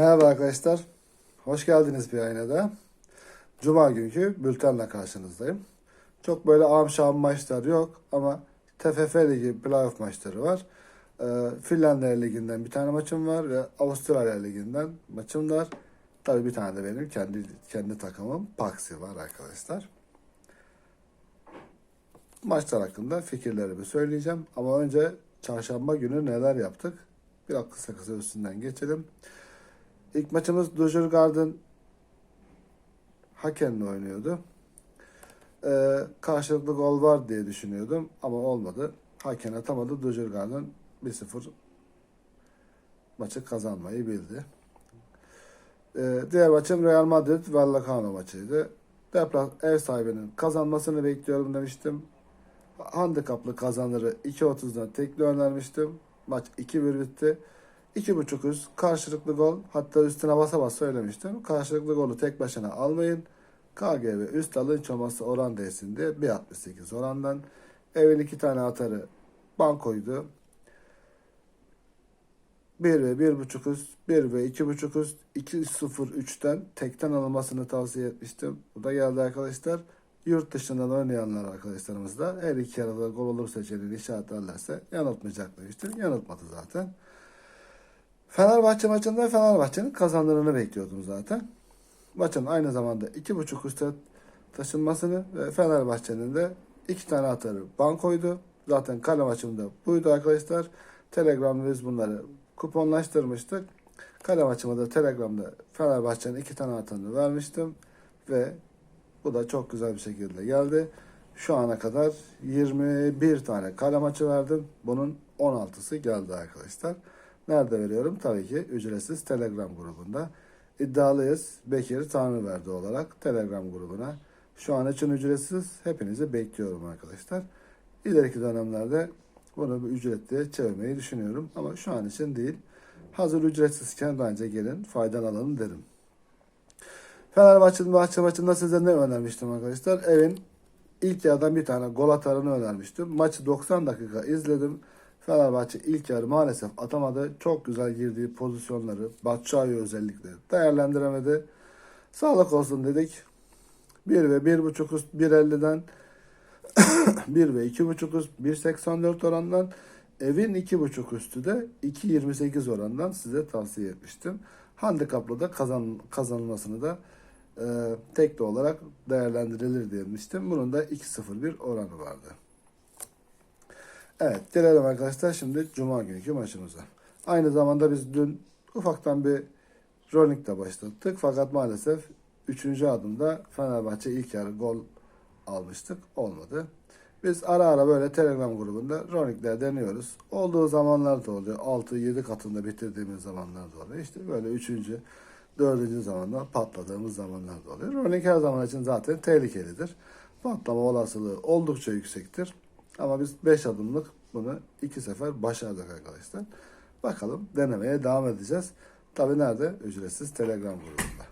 Merhaba arkadaşlar. Hoş geldiniz bir ayına da. Cuma günkü bültenle karşınızdayım. Çok böyle am şam maçlar yok ama TFF Ligi playoff maçları var. Ee, Finlandiya Ligi'nden bir tane maçım var ve Avustralya Ligi'nden maçım var. Tabii bir tane de benim kendi kendi takımım Paxi var arkadaşlar. Maçlar hakkında fikirlerimi söyleyeceğim ama önce çarşamba günü neler yaptık? Biraz kısa kısa üstünden geçelim. İlk maçımız Dujurgard'ın Haken'le oynuyordu. Ee, karşılıklı gol var diye düşünüyordum ama olmadı. Haken atamadı. Dujurgard'ın 1-0 maçı kazanmayı bildi. Ee, diğer maçım Real Madrid Vallacano maçıydı. Deplas ev sahibinin kazanmasını bekliyorum demiştim. Handikaplı kazanırı 2.30'dan tekli önermiştim. Maç 2-1 bitti. 2.5 üst karşılıklı gol. Hatta üstüne basa basa söylemiştim. Karşılıklı golü tek başına almayın. KGV üst alın çoması oran değsin diye 1.68 orandan. Evin iki tane atarı bankoydu. 1 ve 1.5 üst, 1 ve 2.5 üst, 2.03'ten tekten alınmasını tavsiye etmiştim. Bu da geldi arkadaşlar. Yurt dışından oynayanlar arkadaşlarımız da her iki arada gol olur seçeneğini işaretlerlerse yanıltmayacak demiştim. Yanıltmadı zaten. Fenerbahçe maçında Fenerbahçe'nin kazandığını bekliyordum zaten. Maçın aynı zamanda 2.5 üste taşınmasını ve Fenerbahçe'nin de iki tane atarı bankoydu. Zaten kale maçımda buydu arkadaşlar. Telegram'da biz bunları kuponlaştırmıştık. Kale maçıma da Telegram'da Fenerbahçe'nin iki tane atanı vermiştim. Ve bu da çok güzel bir şekilde geldi. Şu ana kadar 21 tane kale maçı verdim. Bunun 16'sı geldi arkadaşlar. Nerede veriyorum? Tabii ki ücretsiz Telegram grubunda. İddialıyız. Bekir Tanrıverdi olarak Telegram grubuna. Şu an için ücretsiz. Hepinizi bekliyorum arkadaşlar. İleriki dönemlerde bunu bir ücretliye çevirmeyi düşünüyorum. Ama şu an için değil. Hazır ücretsizken bence gelin faydalanalım derim. Fenerbahçe'nin bahçe maçında size ne önermiştim arkadaşlar? Evin ilk yarıdan bir tane gol atarını önermiştim. Maçı 90 dakika izledim. Fenerbahçe ilk yarı maalesef atamadı. Çok güzel girdiği pozisyonları, Batshuayi özellikle değerlendiremedi. Sağlık olsun dedik. 1 ve 1.5 üst 1.50'den 1 ve 2.5 üst 1.84 orandan evin 2.5 üstü de 2.28 orandan size tavsiye etmiştim. Handikaplı da kazan, kazanılmasını da e, tekli olarak değerlendirilir demiştim. Bunun da 2.01 oranı vardı. Evet gelelim arkadaşlar şimdi Cuma günkü maçımıza. Aynı zamanda biz dün ufaktan bir de başlattık. Fakat maalesef 3. adımda Fenerbahçe ilk yarı gol almıştık. Olmadı. Biz ara ara böyle Telegram grubunda Ronik'ler deniyoruz. Olduğu zamanlar da oluyor. 6-7 katında bitirdiğimiz zamanlar da oluyor. İşte böyle 3. 4. zamanda patladığımız zamanlar da oluyor. Ronik her zaman için zaten tehlikelidir. Patlama olasılığı oldukça yüksektir. Ama biz 5 adımlık bunu 2 sefer başardık arkadaşlar. Bakalım denemeye devam edeceğiz. Tabi nerede? Ücretsiz Telegram grubunda.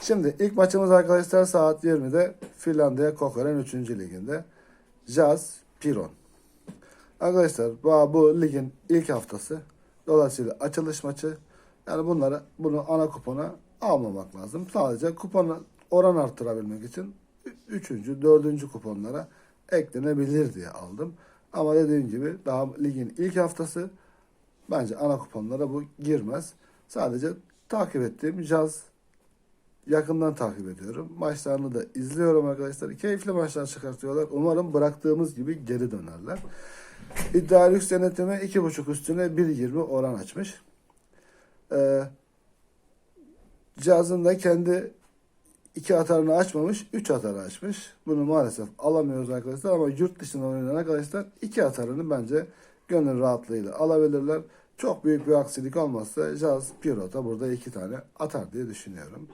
Şimdi ilk maçımız arkadaşlar saat 20'de Finlandiya Kokeren 3. liginde. Jazz Piron. Arkadaşlar bu, bu ligin ilk haftası. Dolayısıyla açılış maçı. Yani bunları bunu ana kupona almamak lazım. Sadece kuponu oran arttırabilmek için 3. 4. kuponlara eklenebilir diye aldım. Ama dediğim gibi daha ligin ilk haftası bence ana kuponlara bu girmez. Sadece takip ettiğim Jazz yakından takip ediyorum. Maçlarını da izliyorum arkadaşlar. Keyifli maçlar çıkartıyorlar. Umarım bıraktığımız gibi geri dönerler. İddia lüks yönetimi 2.5 üstüne 1.20 oran açmış. Ee, Cihazın da kendi iki atarını açmamış, üç atarı açmış. Bunu maalesef alamıyoruz arkadaşlar ama yurt dışından oynayan arkadaşlar iki atarını bence gönül rahatlığıyla alabilirler. Çok büyük bir aksilik olmazsa Jazz Pirota burada iki tane atar diye düşünüyorum.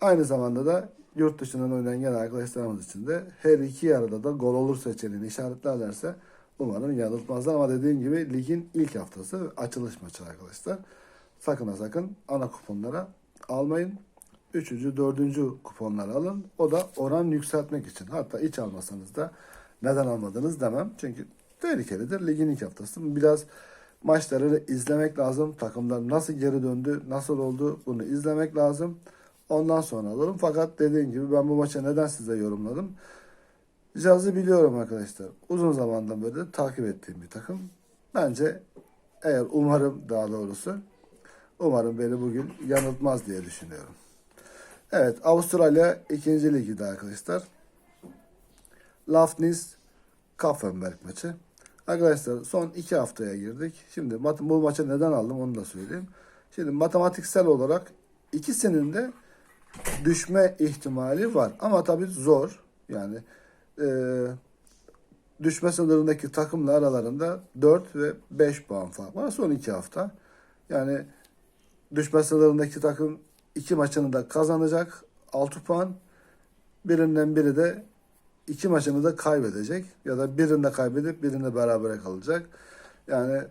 Aynı zamanda da yurt dışından oynayan gelen arkadaşlarımız için de her iki yarıda da gol olur seçeneğini işaretlerlerse umarım yanıltmazlar. Ama dediğim gibi ligin ilk haftası açılış maçı arkadaşlar. Sakın ha sakın ana kuponlara almayın. Üçüncü, dördüncü kuponları alın. O da oran yükseltmek için. Hatta hiç almasanız da neden almadınız demem. Çünkü tehlikelidir. Ligin ilk haftası. Biraz maçlarını izlemek lazım. Takımlar nasıl geri döndü, nasıl oldu bunu izlemek lazım. Ondan sonra alırım. Fakat dediğim gibi ben bu maçı neden size yorumladım? Cazı biliyorum arkadaşlar. Uzun zamandan beri takip ettiğim bir takım. Bence eğer umarım daha doğrusu umarım beni bugün yanıltmaz diye düşünüyorum. Evet Avustralya 2. ligde arkadaşlar. Lafnis Kaffenberg maçı. Arkadaşlar son iki haftaya girdik. Şimdi bu maçı neden aldım onu da söyleyeyim. Şimdi matematiksel olarak ikisinin de düşme ihtimali var. Ama tabii zor. Yani e, düşme sınırındaki takımla aralarında 4 ve 5 puan fark var. Son iki hafta. Yani düşme sınırındaki takım iki maçını da kazanacak. 6 puan. Birinden biri de iki maçını da kaybedecek. Ya da birinde kaybedip birinde berabere kalacak. Yani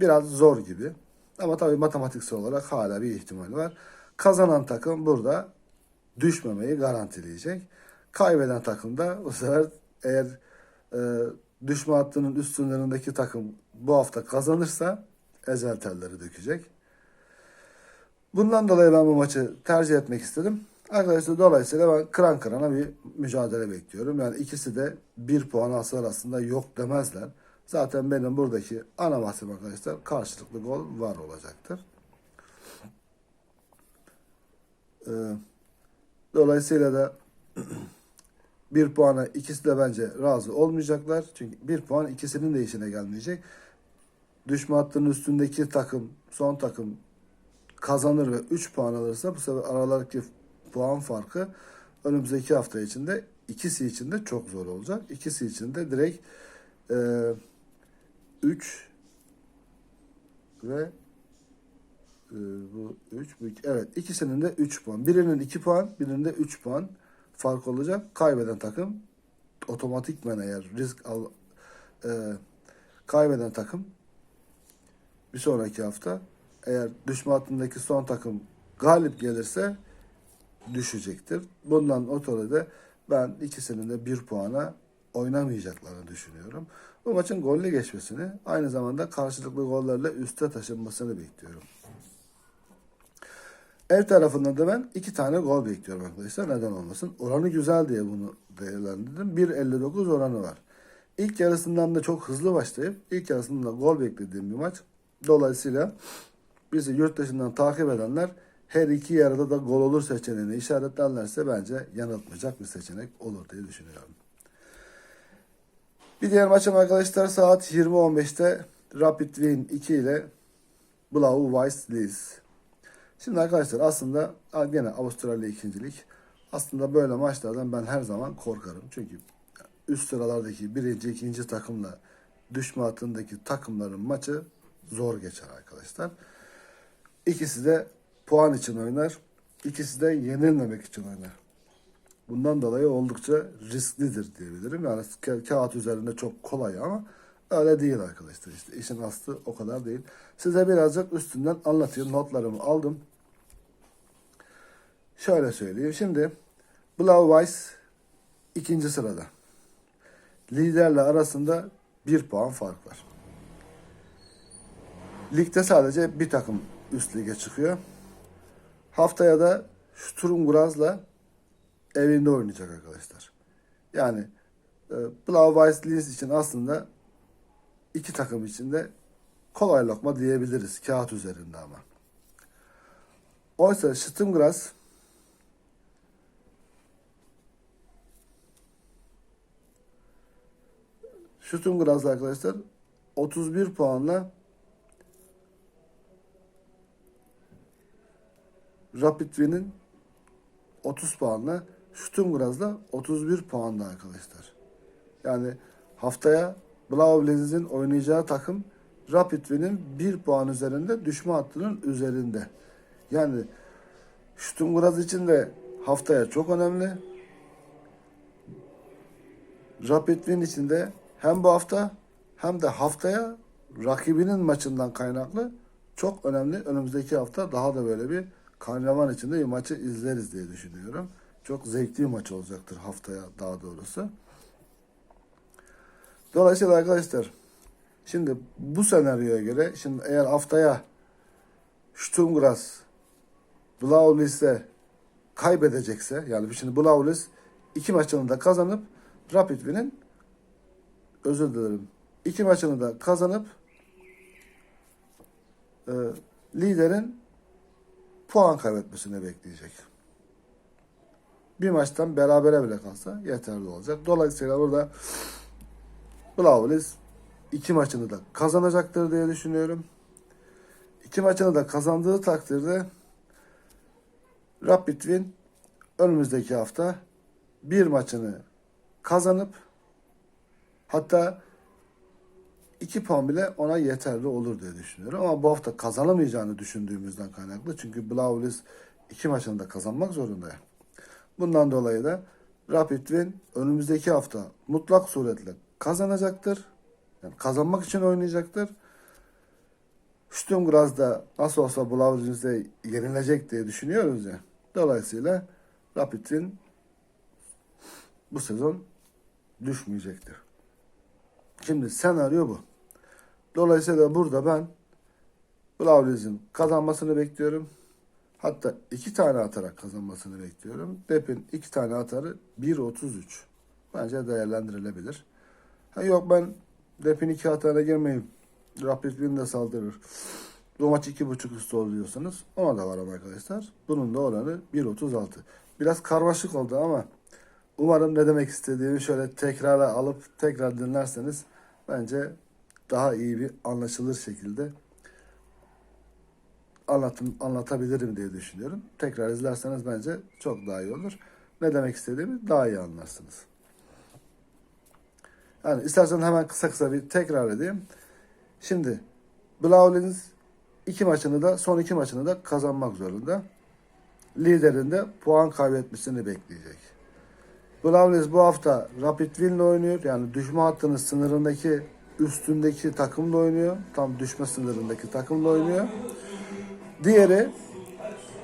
biraz zor gibi. Ama tabii matematiksel olarak hala bir ihtimal var. Kazanan takım burada düşmemeyi garantileyecek. Kaybeden takım da bu sefer eğer e, düşme hattının üst sınırındaki takım bu hafta kazanırsa ezel telleri dökecek. Bundan dolayı ben bu maçı tercih etmek istedim. Arkadaşlar dolayısıyla ben kıran kırana bir mücadele bekliyorum. Yani ikisi de bir puan alsa arasında yok demezler. Zaten benim buradaki ana mahsem arkadaşlar karşılıklı gol var olacaktır. Ee, dolayısıyla da bir puana ikisi de bence razı olmayacaklar. Çünkü bir puan ikisinin de işine gelmeyecek. Düşme hattının üstündeki takım, son takım kazanır ve 3 puan alırsa bu sefer aralardaki puan farkı önümüzdeki hafta içinde ikisi için de çok zor olacak. İkisi için de direkt 3 ve e, bu 3 bu iki- evet ikisinin de 3 puan. Birinin 2 puan, birinin de 3 puan fark olacak. Kaybeden takım otomatikmen eğer risk al e, kaybeden takım bir sonraki hafta eğer düşme hattındaki son takım galip gelirse düşecektir. Bundan ötürü de ben ikisinin de bir puana oynamayacaklarını düşünüyorum. Bu maçın golle geçmesini aynı zamanda karşılıklı gollerle üste taşınmasını bekliyorum. Ev tarafında da ben iki tane gol bekliyorum arkadaşlar. Neden olmasın? Oranı güzel diye bunu değerlendirdim. 1.59 oranı var. İlk yarısından da çok hızlı başlayıp ilk yarısında gol beklediğim bir maç. Dolayısıyla bizi yurt dışından takip edenler her iki yarıda da gol olur seçeneğini işaretlerlerse bence yanıltmayacak bir seçenek olur diye düşünüyorum. Bir diğer maçım arkadaşlar saat 20.15'te Rapid Wien 2 ile Blau Weiss Leeds. Şimdi arkadaşlar aslında gene Avustralya ikincilik. Aslında böyle maçlardan ben her zaman korkarım. Çünkü üst sıralardaki birinci, ikinci takımla düşme hattındaki takımların maçı zor geçer arkadaşlar. İkisi de puan için oynar. İkisi de yenilmemek için oynar. Bundan dolayı oldukça risklidir diyebilirim. Yani ka- kağıt üzerinde çok kolay ama öyle değil arkadaşlar. İşte işin aslı o kadar değil. Size birazcık üstünden anlatayım. Notlarımı aldım. Şöyle söyleyeyim. Şimdi Blau Weiss ikinci sırada. Liderle arasında bir puan fark var. Ligde sadece bir takım üst lige çıkıyor. Haftaya da Sturm Graz'la evinde oynayacak arkadaşlar. Yani e, Blau Weiss Linz için aslında iki takım için de kolay lokma diyebiliriz kağıt üzerinde ama. Oysa Sturm Graz Sturm Graz arkadaşlar 31 puanla Rapid Wien'in 30 puanla Sturm Graz'la 31 puanla arkadaşlar. Yani haftaya Blau Blitz'in oynayacağı takım Rapid Wien'in 1 puan üzerinde düşme hattının üzerinde. Yani Graz için de haftaya çok önemli. Rapid Wien için de hem bu hafta hem de haftaya rakibinin maçından kaynaklı çok önemli. Önümüzdeki hafta daha da böyle bir karnavan içinde bir maçı izleriz diye düşünüyorum. Çok zevkli bir maç olacaktır haftaya daha doğrusu. Dolayısıyla arkadaşlar Şimdi bu senaryoya göre şimdi eğer haftaya Sturm Graz Blaulis'e kaybedecekse yani şimdi Blaulis iki maçını da kazanıp Rapid Wien'in özür dilerim iki maçını da kazanıp e, liderin puan kaybetmesini bekleyecek. Bir maçtan berabere bile kalsa yeterli olacak. Dolayısıyla burada Blaulis iki maçını da kazanacaktır diye düşünüyorum. İki maçını da kazandığı takdirde Rapid Wien önümüzdeki hafta bir maçını kazanıp hatta iki puan bile ona yeterli olur diye düşünüyorum. Ama bu hafta kazanamayacağını düşündüğümüzden kaynaklı. Çünkü Blaulis iki maçını da kazanmak zorunda. Bundan dolayı da Rapid Wien önümüzdeki hafta mutlak suretle kazanacaktır. Yani kazanmak için oynayacaktır. Sturm Graz'da nasıl olsa Blaulis'e yenilecek diye düşünüyoruz ya. Dolayısıyla Rapid Wien bu sezon düşmeyecektir. Şimdi senaryo bu. Dolayısıyla burada ben Blaulis'in kazanmasını bekliyorum. Hatta iki tane atarak kazanmasını bekliyorum. Dep'in iki tane atarı 1.33. Bence değerlendirilebilir. Ha yok ben Dep'in iki atağına girmeyeyim. Rapid Wien de saldırır. Bu maç iki buçuk üstü oluyorsanız ona da varım arkadaşlar. Bunun da oranı 1.36. Biraz karmaşık oldu ama umarım ne demek istediğimi şöyle tekrara alıp tekrar dinlerseniz bence daha iyi bir anlaşılır şekilde anlatım anlatabilirim diye düşünüyorum. Tekrar izlerseniz bence çok daha iyi olur. Ne demek istediğimi daha iyi anlarsınız. Yani istersen hemen kısa kısa bir tekrar edeyim. Şimdi Blaulins iki maçını da son iki maçını da kazanmak zorunda. Liderinde puan kaybetmesini bekleyecek. Blaulins bu hafta Rapid Wien'le oynuyor. Yani düşme hattının sınırındaki üstündeki takımla oynuyor. Tam düşme sınırındaki takımla oynuyor. Diğeri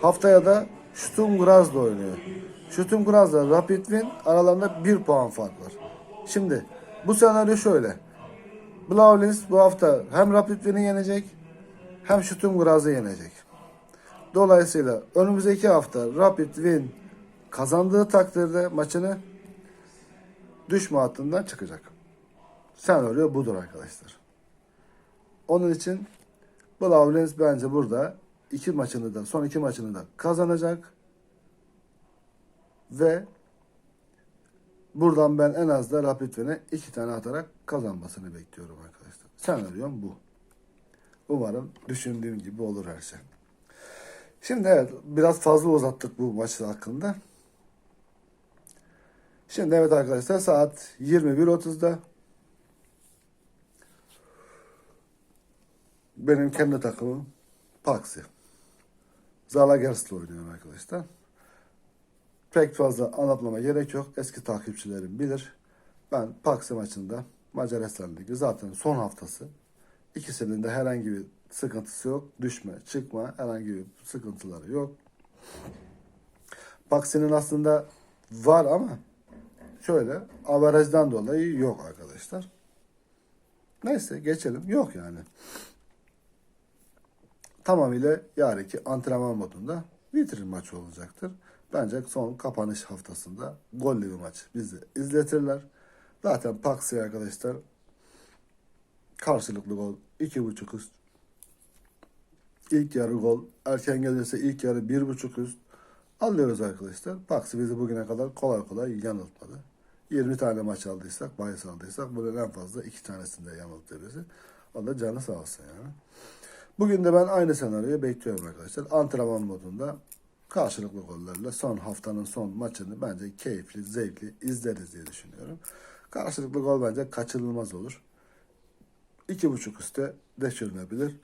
haftaya da Sturm Graz'la oynuyor. Sturm Graz'la Rapid Wien aralarında bir puan fark var. Şimdi bu senaryo şöyle. Blaulins bu hafta hem Rapid Wien'i yenecek hem Sturm Graz'ı yenecek. Dolayısıyla önümüzdeki hafta Rapid Wien kazandığı takdirde maçını düşme hattından çıkacak. Senaryo budur arkadaşlar. Onun için Blaulins bence burada iki maçını da son iki maçını da kazanacak ve buradan ben en az da Rapid Wien'e iki tane atarak kazanmasını bekliyorum arkadaşlar. Senaryom bu. Umarım düşündüğüm gibi olur her şey. Şimdi evet biraz fazla uzattık bu maçı hakkında. Şimdi evet arkadaşlar saat 21.30'da benim kendi takımım Paxi. Zalagers'le oynuyorum arkadaşlar. Pek fazla anlatmama gerek yok. Eski takipçilerim bilir. Ben Paxi maçında Macaristan Ligi zaten son haftası. İkisinin de herhangi bir sıkıntısı yok. Düşme, çıkma herhangi bir sıkıntıları yok. Paxi'nin aslında var ama şöyle averajdan dolayı yok arkadaşlar. Neyse geçelim. Yok yani. Tamamıyla yarınki antrenman modunda vitrin maçı olacaktır. Bence son kapanış haftasında gollü bir maç bizi izletirler. Zaten Paxi arkadaşlar karşılıklı gol 2.5 üst. İlk yarı gol. Erken gelirse ilk yarı 1.5 üst. Alıyoruz arkadaşlar. Paxi bizi bugüne kadar kolay kolay yanıltmadı. 20 tane maç aldıysak, bahis aldıysak bunun en fazla iki tanesinde yanılttı bizi. O da canı sağ olsun yani. Bugün de ben aynı senaryoyu bekliyorum arkadaşlar. Antrenman modunda karşılıklı gollerle son haftanın son maçını bence keyifli, zevkli izleriz diye düşünüyorum. Karşılıklı gol bence kaçınılmaz olur. 2.5 üstte düşürülebilir.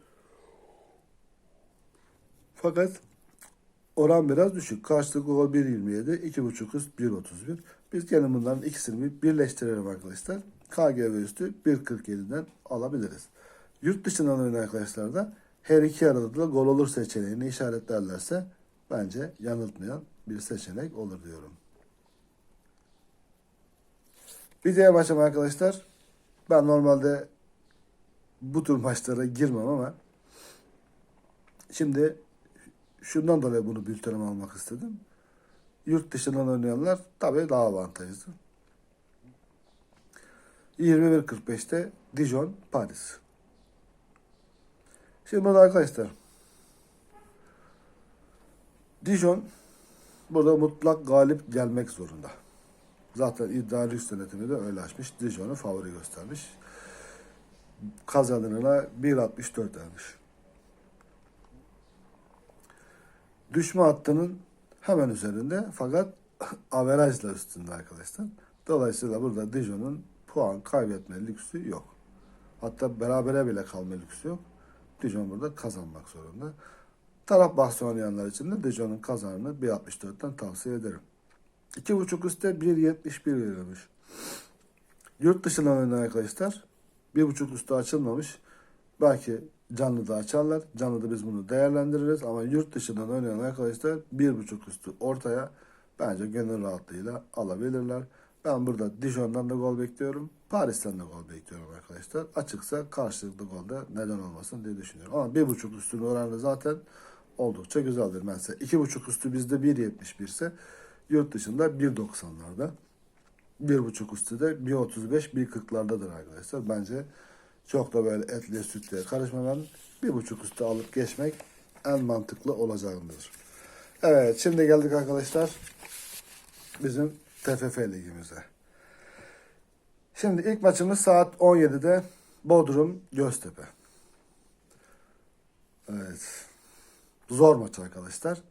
Fakat oran biraz düşük. Karşılıklı gol 1.27, 2.5 üst 1.31. Biz gene bunların ikisini bir birleştirelim arkadaşlar. KGV üstü 1.47'den alabiliriz. Yurt dışından oynayan arkadaşlar da her iki arada da gol olur seçeneğini işaretlerlerse bence yanıltmayan bir seçenek olur diyorum. Diğer maçım arkadaşlar. Ben normalde bu tür maçlara girmem ama şimdi şundan dolayı bunu bültenime almak istedim. Yurt dışından oynayanlar tabii daha avantajlı. 21.45'te Dijon, Paris. Şimdi burada arkadaşlar Dijon burada mutlak galip gelmek zorunda. Zaten iddialı üst yönetimi de öyle açmış. Dijon'u favori göstermiş. Kazanırına 1.64 vermiş. Düşme hattının hemen üzerinde fakat averajla üstünde arkadaşlar. Dolayısıyla burada Dijon'un puan kaybetme lüksü yok. Hatta berabere bile kalma lüksü yok. Dijon burada kazanmak zorunda. Taraf bahsi oynayanlar için de Dijon'un kazanını 1.64'ten tavsiye ederim. 2.5 üstte 1.71 verilmiş. Yurt dışından oynayan arkadaşlar 1.5 üstü açılmamış. Belki canlı da açarlar. Canlı da biz bunu değerlendiririz. Ama yurt dışından oynayan arkadaşlar 1.5 üstü ortaya bence gönül rahatlığıyla alabilirler. Ben burada Dijon'dan da gol bekliyorum. Paris'ten de gol bekliyorum arkadaşlar. Açıksa karşılıklı golde neden olmasın diye düşünüyorum. Ama 1.5 üstünün oranı zaten oldukça güzeldir. Mesela 2.5 üstü bizde 1.71 ise yurt dışında 1.90'larda. 1.5 üstü de 1.35 1.40'lardadır arkadaşlar. Bence çok da böyle etliye sütlüye karışmadan 1.5 üstü alıp geçmek en mantıklı olacağındır. Evet şimdi geldik arkadaşlar bizim TFF ligimize. Şimdi ilk maçımız saat 17'de Bodrum Göztepe. Evet. Zor maç arkadaşlar.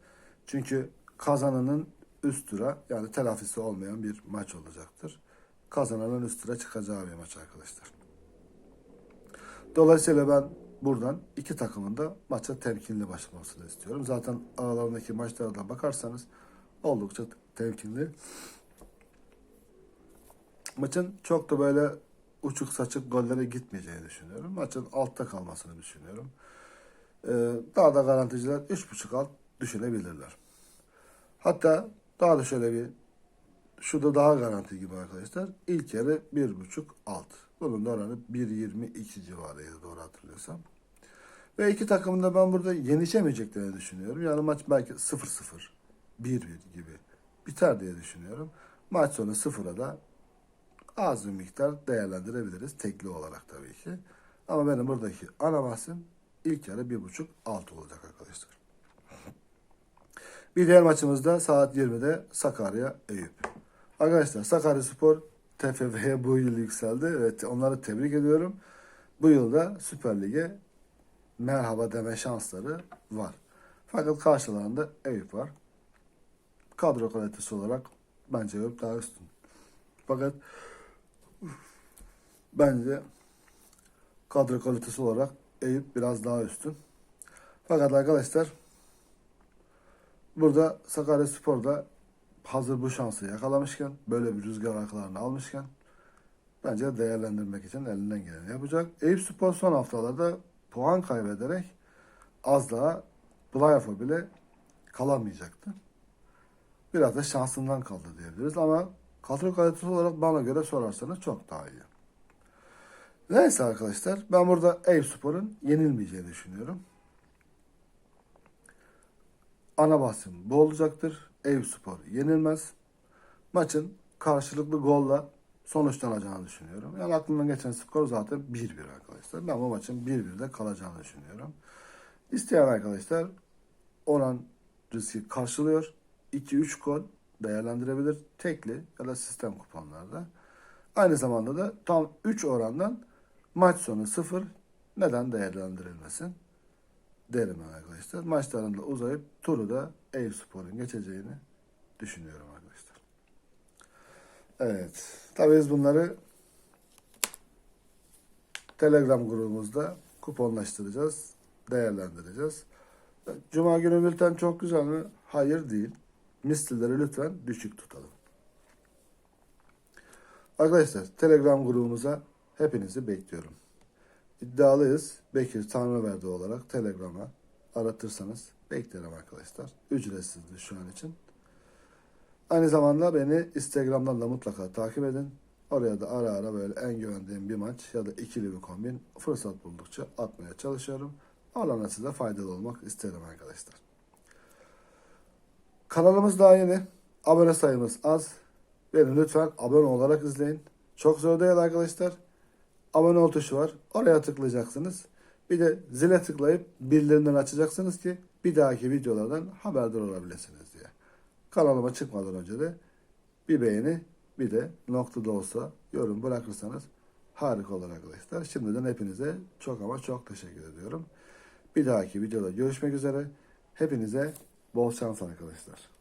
Çünkü kazananın üst tura yani telafisi olmayan bir maç olacaktır. Kazananın üst tura çıkacağı bir maç arkadaşlar. Dolayısıyla ben buradan iki takımın da maça temkinli başlamasını istiyorum. Zaten aralarındaki maçlara da bakarsanız oldukça temkinli. Maçın çok da böyle uçuk saçık gollere gitmeyeceğini düşünüyorum. Maçın altta kalmasını düşünüyorum. Ee, daha da garanticiler 3.5 alt düşünebilirler. Hatta daha da şöyle bir şu da daha garanti gibi arkadaşlar. İlk yarı 1.5 alt. Bunun da oranı 1.22 civarıydı doğru hatırlıyorsam. Ve iki takımın da ben burada yenişemeyeceklerini düşünüyorum. Yani maç belki 0-0, 1-1 gibi biter diye düşünüyorum. Maç sonu 0'a da az bir miktar değerlendirebiliriz. Tekli olarak tabii ki. Ama benim buradaki ana bahsim ilk yarı 1.5 alt olacak arkadaşlar. Bir diğer maçımızda saat 20'de Sakarya Eyüp. Arkadaşlar Sakarya Spor TFF'ye bu yıl yükseldi. Evet onları tebrik ediyorum. Bu yılda Süper Lig'e merhaba deme şansları var. Fakat karşılarında Eyüp var. Kadro kalitesi olarak bence Eyüp daha üstün. Fakat bence kadro kalitesi olarak Eyüp biraz daha üstün. Fakat arkadaşlar burada Sakarya Spor'da hazır bu şansı yakalamışken, böyle bir rüzgar arkalarını almışken bence değerlendirmek için elinden geleni yapacak. Eyüp Spor son haftalarda puan kaybederek az daha playoff'a bile kalamayacaktı. Biraz da şansından kaldı diyebiliriz ama kadro kalitesi olarak bana göre sorarsanız çok daha iyi. Neyse arkadaşlar ben burada Eyüp Spor'un yenilmeyeceğini düşünüyorum. Ana bahsim bu olacaktır. Eyüp Spor yenilmez. Maçın karşılıklı golla sonuçlanacağını düşünüyorum. Yani aklımdan geçen skor zaten 1-1 arkadaşlar. Ben bu maçın 1-1'de kalacağını düşünüyorum. İsteyen arkadaşlar oran riski karşılıyor. 2-3 gol değerlendirebilir. Tekli ya da sistem kuponlarda. Aynı zamanda da tam 3 orandan maç sonu 0 neden değerlendirilmesin derim arkadaşlar. Maçlarında uzayıp turu da Eyüp Spor'un geçeceğini düşünüyorum arkadaşlar. Evet. Tabii biz bunları Telegram grubumuzda kuponlaştıracağız, değerlendireceğiz. Cuma günü bülten çok güzel mi? Hayır değil. Mislileri lütfen düşük tutalım. Arkadaşlar Telegram grubumuza hepinizi bekliyorum. İddialıyız. Bekir Tanrıverdi olarak Telegram'a aratırsanız beklerim arkadaşlar. Ücretsizdir şu an için. Aynı zamanda beni Instagram'dan da mutlaka takip edin. Oraya da ara ara böyle en güvendiğim bir maç ya da ikili bir kombin fırsat buldukça atmaya çalışıyorum. Alana size faydalı olmak isterim arkadaşlar. Kanalımız daha yeni. Abone sayımız az. Beni lütfen abone olarak izleyin. Çok zor değil arkadaşlar. Abone ol tuşu var. Oraya tıklayacaksınız. Bir de zile tıklayıp bildirimleri açacaksınız ki bir dahaki videolardan haberdar olabilirsiniz diye. Kanalıma çıkmadan önce de bir beğeni bir de noktada olsa yorum bırakırsanız harika olur arkadaşlar. Şimdiden hepinize çok ama çok teşekkür ediyorum. Bir dahaki videoda görüşmek üzere. Hepinize bol şans arkadaşlar.